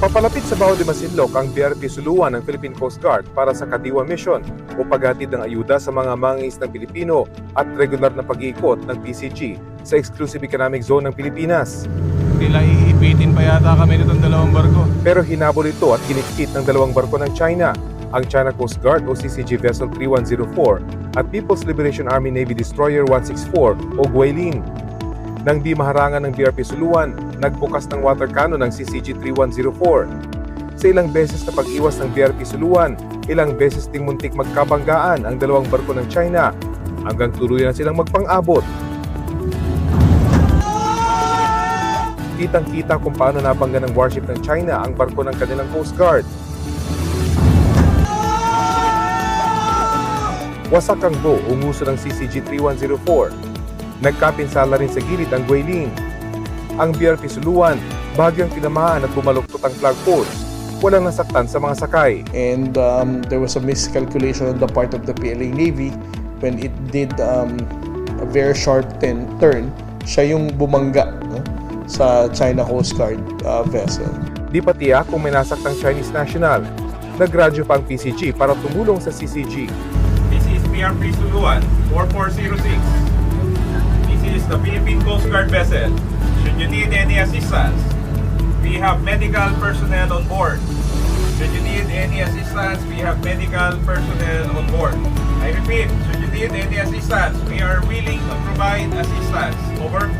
Papalapit sa Baho de Masinloc ang BRP Suluan ng Philippine Coast Guard para sa Kadiwa Mission o paghatid ng ayuda sa mga mangingisdang Pilipino at regular na pag-iikot ng PCG sa Exclusive Economic Zone ng Pilipinas. Tila iipitin pa yata kami nitong dalawang barko. Pero hinabol ito at kinikit ng dalawang barko ng China, ang China Coast Guard o CCG Vessel 3104 at People's Liberation Army Navy Destroyer 164 o Guilin. Nang di maharangan ng BRP Suluan, nagbukas ng water cannon ng CCG 3104. Sa ilang beses na pag-iwas ng BRP Suluan, ilang beses ding muntik magkabanggaan ang dalawang barko ng China hanggang tuluyan na silang magpang-abot. Kitang-kita kung paano nabangga ng warship ng China ang barko ng kanilang Coast Guard. Wasak ang bow o nguso ng CCG 3104. Nagkapinsala rin sa gilid ang Guilin. Ang BRP Suluan, bagyang tinamaan at bumaluktot ang flag post. Walang nasaktan sa mga sakay. and um, there was a miscalculation on the part of the PLA Navy when it did um, a very sharp ten, turn. Siya yung bumangga no, sa China Coast Guard uh, vessel. Di pa tiyak kung may nasaktang Chinese national. Nagradyo pa ang PCG para tumulong sa CCG. This is PRP Suluan 4406. The Philippine Coast Guard vessel. Should you need any assistance, we have medical personnel on board. Should you need any assistance, we have medical personnel on board. I repeat, should you need any assistance, we are willing to provide assistance. Over.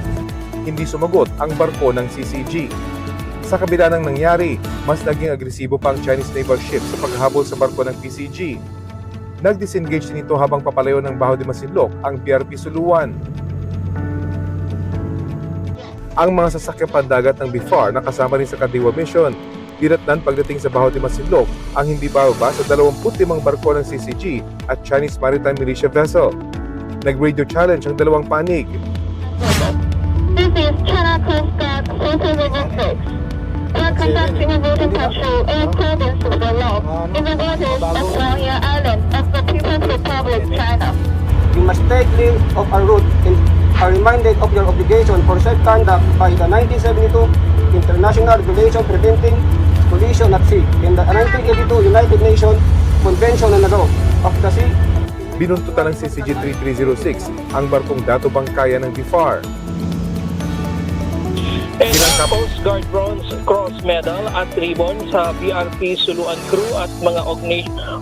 Hindi sumagot ang barko ng CCG. Sa kabila ng nangyari, mas naging agresibo pa ang Chinese naval ship sa paghabol sa barko ng PCG. Nag-disengage din ito habang papalayo ng Baho de Masinloc ang BRP Suluan. Ang mga sasakyang pandagat ng BIFAR na kasama rin sa Kadiwa Mission, dinatnan pagdating sa Baho de Masinloc ang hindi bababa sa 25 barko ng CCG at Chinese Maritime Militia Vessel. Nag-radio challenge ang dalawang panig. This is China Coast Guard 476. We are conducting a water patrol in accordance with the law in the waters of Wangya Island of the People's Republic of China. You must take leave of our route and are reminded of your obligation for safe conduct by the 1972 International Regulation Preventing Collision at Sea and the 1982 United Nations Convention on the Law of the Sea Binuntutan ng CCG 3306 ang barkong dato bangkaya ng BIFAR. And ang Coast Guard Bronze Cross Medal at ribbon sa BRP Suluan Crew at mga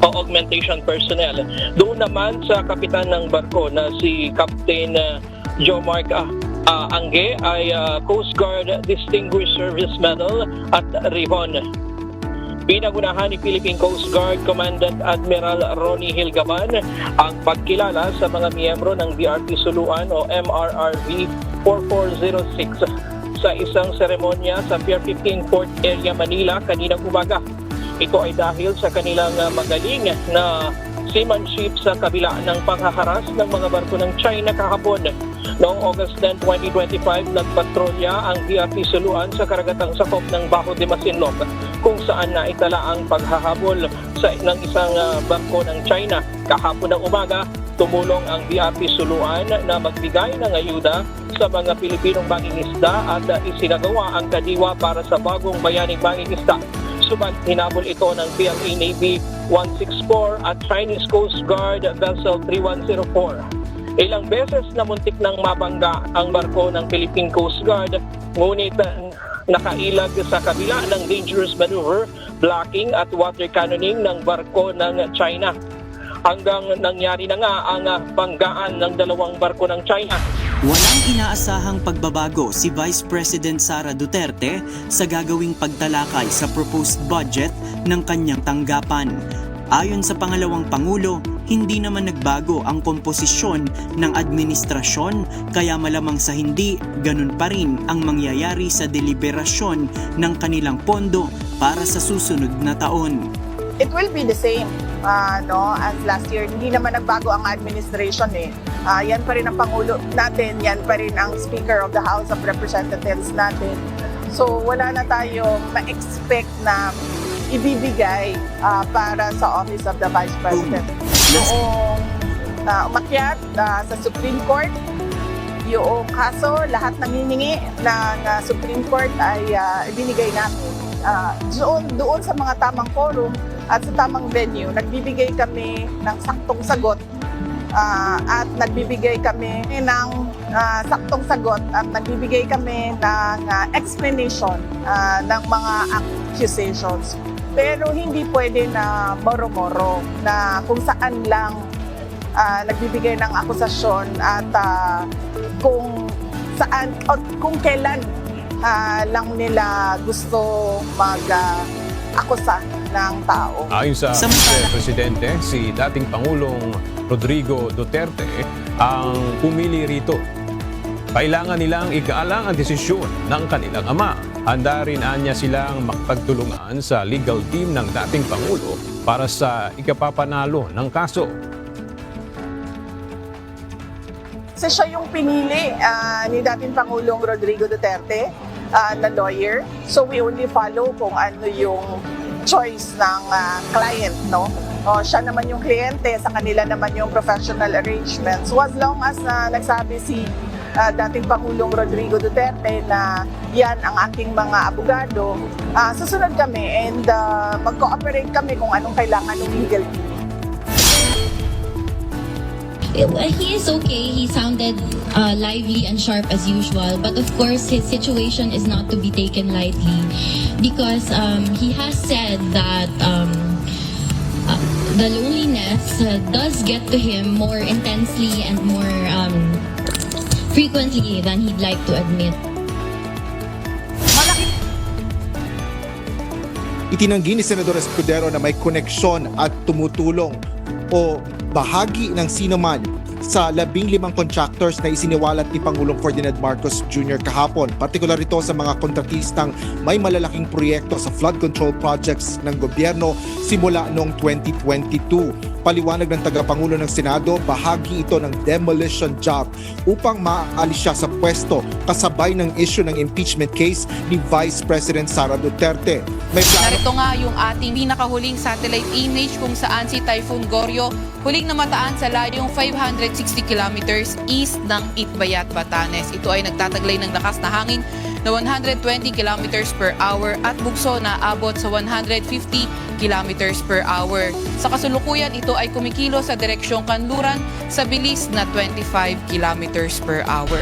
augmentation personnel. Doon naman sa kapitan ng barko na si Captain uh, Joe Mark ah, ah, Angge ay ah, Coast Guard Distinguished Service Medal at ribbon. Pinagunahan ni Philippine Coast Guard Commandant Admiral Ronnie Hilgaman ang pagkilala sa mga miyembro ng BRP Suluan o MRRV 4406 sa isang seremonya sa Pier 15 Port Area, Manila kaninang umaga. Ito ay dahil sa kanilang uh, magaling na seamanship sa kabila ng panghaharas ng mga barko ng China kahapon. Noong August 10, 2025, nagpatrolya ang BRP Suluan sa karagatang sakop ng Baho de Masinloc kung saan naitala ang paghahabol sa ng isang uh, barko ng China. Kahapon ng umaga, tumulong ang BRP Suluan na magbigay ng ayuda sa mga Pilipinong mangingisda at isinagawa ang kadiwa para sa bagong bayaning mangingisda. Subat hinabol ito ng PLA Navy 164 at Chinese Coast Guard Vessel 3104. Ilang beses na muntik nang mabangga ang barko ng Philippine Coast Guard, ngunit uh, nakailag sa kabila ng dangerous maneuver, blocking at water cannoning ng barko ng China. Hanggang nangyari na nga ang banggaan ng dalawang barko ng China. Walang inaasahang pagbabago si Vice President Sara Duterte sa gagawing pagtalakay sa proposed budget ng kanyang tanggapan. Ayon sa pangalawang pangulo, hindi naman nagbago ang komposisyon ng administrasyon kaya malamang sa hindi, ganun pa rin ang mangyayari sa deliberasyon ng kanilang pondo para sa susunod na taon. it will be the same uh, no as last year. Hindi naman nagbago ang administration eh. Ah, yan pa rin ang pangulo natin, yan pa rin ang Speaker of the House of Representatives natin. So wala na tayong ma-expect na ibibigay ah, para sa Office of the Vice President. Noong uh, umakyat ah, sa Supreme Court, yung kaso, lahat ng hiningi ng ah, Supreme Court ay ah, ibinigay namin. Ah, doon, doon sa mga tamang forum at sa tamang venue, nagbibigay kami ng saktong sagot ah, at nagbibigay kami ng ah, saktong sagot at nagbibigay kami ng ah, explanation ah, ng mga accusations. Pero hindi pwede na moro-moro na kung saan lang ah, nagbibigay ng akusasyon at ah, kung saan o kung kailan ah, lang nila gusto mag-akusa ng tao. Ayon sa Samantala- Presidente, si dating Pangulong Rodrigo Duterte ang pumili rito. Kailangan nilang ikaalang ang desisyon ng kanilang ama. Handa rin anya silang makipagtulungan sa legal team ng dating Pangulo para sa ikapapanalo ng kaso. Kasi siya yung pinili ah, ni dating Pangulong Rodrigo Duterte ah, na lawyer. So we only follow kung ano yung choice ng ah, client, no? O siya naman yung kliyente, sa kanila naman yung professional arrangements. So as long as na nagsabi si ah, dating Pangulong Rodrigo Duterte na yan ang aking mga abogado, ah, susunod kami and ah, mag-cooperate kami kung anong kailangan ng legal team. Uh, He is okay. He sounded uh, lively and sharp as usual. But of course, his situation is not to be taken lightly because um, he has said that um, uh, the loneliness uh, does get to him more intensely and more um, frequently than he'd like to admit. Itinanggi ni Senador Escudero na may koneksyon at tumutulong o bahagi ng sino man sa labing limang contractors na isiniwalat ni Pangulong Ferdinand Marcos Jr. kahapon. Partikular ito sa mga kontratistang may malalaking proyekto sa flood control projects ng gobyerno simula noong 2022. Paliwanag ng tagapangulo ng Senado, bahagi ito ng demolition job upang maalis siya sa pwesto kasabay ng issue ng impeachment case ni Vice President Sara Duterte. May plano Narito nga yung ating pinakahuling satellite image kung saan si Typhoon Goryo huling namataan sa layong 560 kilometers east ng Itbayat, Batanes. Ito ay nagtataglay ng lakas na hangin na 120 kilometers per hour at bugso na abot sa 150 kilometers per hour. Sa kasulukuyan, ito ay kumikilo sa direksyong kanluran sa bilis na 25 kilometers per hour.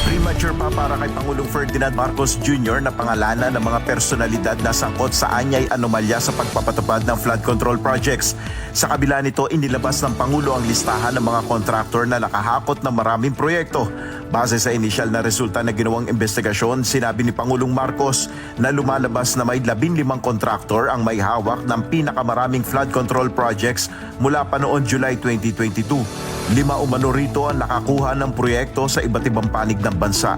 Premature pa para kay Pangulong Ferdinand Marcos Jr. na pangalanan ng mga personalidad na sangkot sa anyay anomalya sa pagpapatupad ng flood control projects. Sa kabila nito, inilabas ng Pangulo ang listahan ng mga kontraktor na nakahakot ng maraming proyekto. Base sa inisyal na resulta na ginawang investigasyon, sinabi ni Pangulong Marcos na lumalabas na may 15 kontraktor ang may hawak ng pinakamaraming flood control projects mula pa noong July 2022. Lima umano rito ang nakakuha ng proyekto sa iba't ibang panig ng bansa.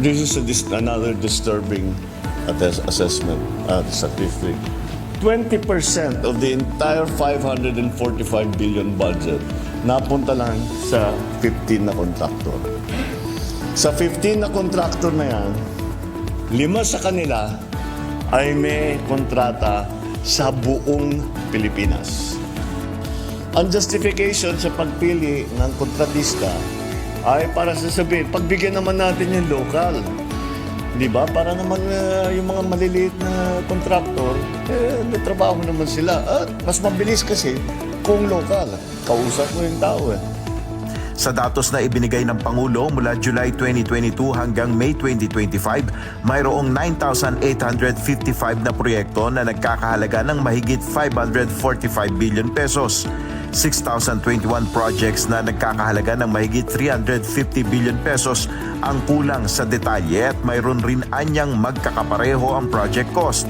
This is a dis- another disturbing assessment uh, statistic. 20% of the entire 545 billion budget napunta lang sa 15 na contractor. Sa 15 na contractor na yan, lima sa kanila ay may kontrata sa buong Pilipinas. Ang justification sa pagpili ng kontratista ay para sasabihin, pagbigyan naman natin yung local. Di ba? Para naman uh, yung mga maliliit na contractor, eh, may trabaho naman sila. At mas mabilis kasi kung local. Kausap mo yung tao eh. Sa datos na ibinigay ng Pangulo mula July 2022 hanggang May 2025, mayroong 9,855 na proyekto na nagkakahalaga ng mahigit 545 billion pesos. 6,021 projects na nagkakahalaga ng mahigit 350 billion pesos ang kulang sa detalye at mayroon rin anyang magkakapareho ang project cost.